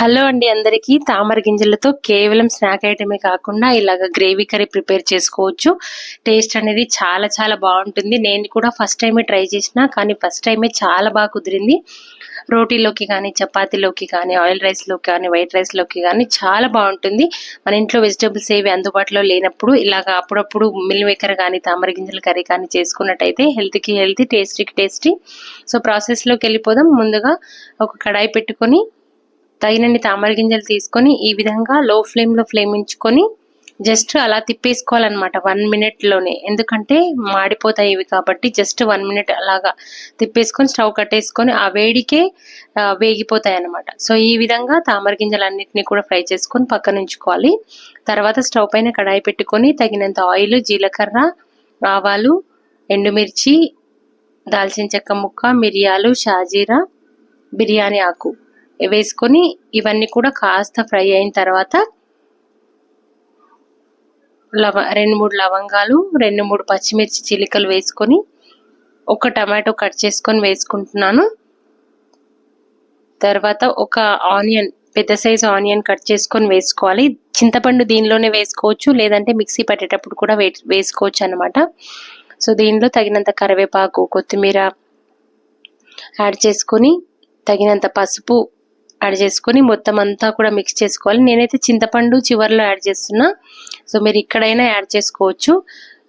Hello అండి అందరికీ. తామర గింజలతో కేవలం స్నాక్ ఐటమే కాకుండా ఇలాగ గ్రేవీ కర్రీ ప్రిపేర్ చేసుకోవచ్చు. టేస్ట్ అనేది చాలా చాలా బాగుంటుంది. నేను కూడా ఫస్ట్ టైమే ట్రై చేసిన కానీ ఫస్ట్ టైమే చాలా బాగా కుదిరింది. రోటీలోకి కానీ చపాతీలోకి కానీ ఆయిల్ రైస్లోకి కానీ వైట్ రైస్లోకి కానీ చాలా బాగుంటుంది. మన ఇంట్లో వెజిటబుల్స్ ఏవి అందుబాటులో లేనప్పుడు ఇలాగ అప్పుడప్పుడు మిల్ మేకర్ కానీ తామర గింజల కర్రీ కానీ చేసుకున్నట్టయితే హెల్త్కి హెల్తీ టేస్టీకి టేస్టీ. సో ప్రాసెస్లోకి వెళ్ళిపోదాం. ముందుగా ఒక కడాయి పెట్టుకొని తగినన్ని తామర గింజలు తీసుకొని ఈ విధంగా లో ఫ్లేమ్లో ఫ్లేమించుకొని జస్ట్ అలా తిప్పేసుకోవాలన్నమాట వన్ మినిట్లోనే ఎందుకంటే మాడిపోతాయి ఇవి కాబట్టి జస్ట్ వన్ మినిట్ అలాగా తిప్పేసుకొని స్టవ్ కట్టేసుకొని ఆ వేడికే వేగిపోతాయి అనమాట సో ఈ విధంగా తామర గింజలన్నింటినీ కూడా ఫ్రై చేసుకొని పక్కన ఉంచుకోవాలి. తర్వాత స్టవ్ పైన కడాయి పెట్టుకొని తగినంత ఆయిల్ జీలకర్ర ఆవాలు ఎండుమిర్చి దాల్చిన చెక్క ముక్క మిరియాలు షాజీరా బిర్యానీ ఆకు. వేసుకొని ఇవన్నీ కూడా కాస్త ఫ్రై అయిన తర్వాత లవ రెండు మూడు లవంగాలు రెండు మూడు పచ్చిమిర్చి చిలికలు వేసుకొని ఒక టమాటో కట్ చేసుకొని వేసుకుంటున్నాను. తర్వాత ఒక ఆనియన్ పెద్ద సైజు ఆనియన్ కట్ చేసుకొని వేసుకోవాలి. చింతపండు దీనిలోనే వేసుకోవచ్చు లేదంటే మిక్సీ పట్టేటప్పుడు కూడా వే వేసుకోవచ్చు అనమాట సో దీనిలో తగినంత కరివేపాకు కొత్తిమీర యాడ్ చేసుకొని తగినంత పసుపు యాడ్ చేసుకొని మొత్తం అంతా కూడా మిక్స్ చేసుకోవాలి. నేనైతే చింతపండు చివరిలో యాడ్ చేస్తున్నా. సో మీరు ఇక్కడైనా యాడ్ చేసుకోవచ్చు.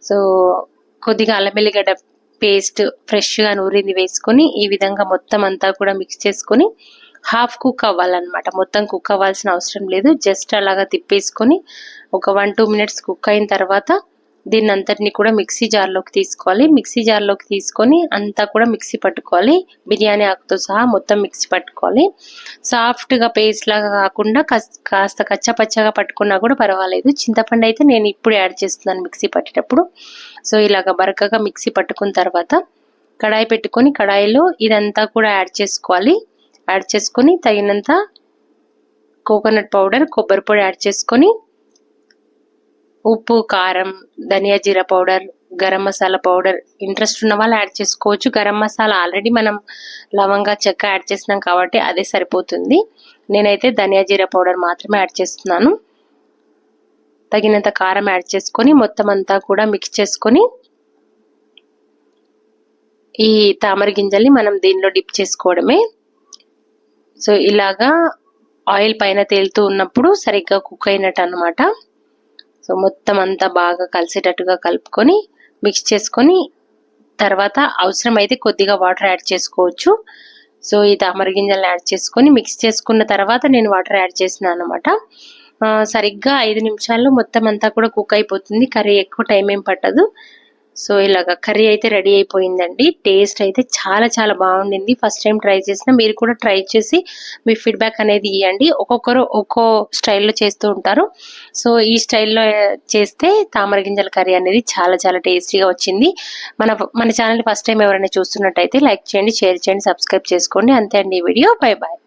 సో కొద్దిగా అల్లమెల్లిగడ్డ పేస్ట్ ఫ్రెష్గా నూరింది వేసుకొని ఈ విధంగా మొత్తం అంతా కూడా మిక్స్ చేసుకొని హాఫ్ కుక్ అవ్వాలన్నమాట. మొత్తం కుక్ అవ్వాల్సిన అవసరం లేదు. జస్ట్ అలాగా తిప్పేసుకొని ఒక వన్ టూ మినిట్స్ కుక్ అయిన తర్వాత దీన్ని అంతటిని కూడా మిక్సీ జార్లోకి తీసుకోవాలి. మిక్సీ జార్లోకి తీసుకొని అంతా కూడా మిక్సీ పట్టుకోవాలి. బిర్యానీ ఆకుతో సహా మొత్తం మిక్సీ పట్టుకోవాలి. సాఫ్ట్గా పేస్ట్ లాగా కాకుండా కాస్త కచ్చపచ్చగా పట్టుకున్నా కూడా పర్వాలేదు. చింతపండు అయితే నేను ఇప్పుడు యాడ్ చేస్తున్నాను మిక్సీ పట్టేటప్పుడు. సో ఇలాగ బరకగా మిక్సీ పట్టుకున్న తర్వాత కడాయి పెట్టుకొని కడాయిలో ఇదంతా కూడా యాడ్ చేసుకోవాలి. యాడ్ చేసుకొని తగినంత కోకోనట్ పౌడర్ కొబ్బరి పొడి యాడ్ చేసుకొని ఉప్పు కారం ధనియా జీరా powder garam masala powder interest ఉన్న వాళ్ళు యాడ్ చేసుకోవచ్చు. గరం మసాలా ఆల్రెడీ మనం లవంగా చెక్క యాడ్ చేసినాం కాబట్టి అదే సరిపోతుంది. నేనైతే ధనియా జీరా పౌడర్ మాత్రమే యాడ్ చేస్తున్నాను. తగినంత కారం యాడ్ చేసుకొని మొత్తం అంతా కూడా మిక్స్ చేసుకొని ఈ తామర గింజల్ని మనం దీనిలో డిప్ చేసుకోవడమే. సో ఇలాగా ఆయిల్ పైన తేలుతూ ఉన్నప్పుడు సరిగ్గా కుక్ అయినట్టు అనమాట సో మొత్తం అంతా బాగా కలిసేటట్టుగా కలుపుకొని మిక్స్ చేసుకొని తర్వాత అవసరమైతే కొద్దిగా వాటర్ యాడ్ చేసుకోవచ్చు. సో ఈ తామర గింజలను యాడ్ చేసుకొని మిక్స్ చేసుకున్న తర్వాత నేను వాటర్ యాడ్ చేసినాను అనమాట సరిగ్గా ఐదు నిమిషాల్లో మొత్తం అంతా కూడా కుక్ అయిపోతుంది. కర్రీ ఎక్కువ టైం ఏం పట్టదు. సో ఇలాగ కర్రీ అయితే రెడీ అయిపోయిందండి. టేస్ట్ అయితే చాలా చాలా బాగుండింది. ఫస్ట్ టైం ట్రై చేసిన మీరు కూడా ట్రై చేసి మీ ఫీడ్బ్యాక్ అనేది ఇవ్వండి ఒక్కొక్కరు ఒక్కో స్టైల్లో చేస్తూ ఉంటారు. సో ఈ స్టైల్లో చేస్తే తామర గింజల కర్రీ అనేది చాలా చాలా టేస్టీగా వచ్చింది. మన మన ఛానల్ ఫస్ట్ టైం ఎవరైనా చూస్తున్నట్టయితే లైక్ చేయండి షేర్ చేయండి సబ్స్క్రైబ్ చేసుకోండి. అంతే అండి ఈ వీడియో. Bye bye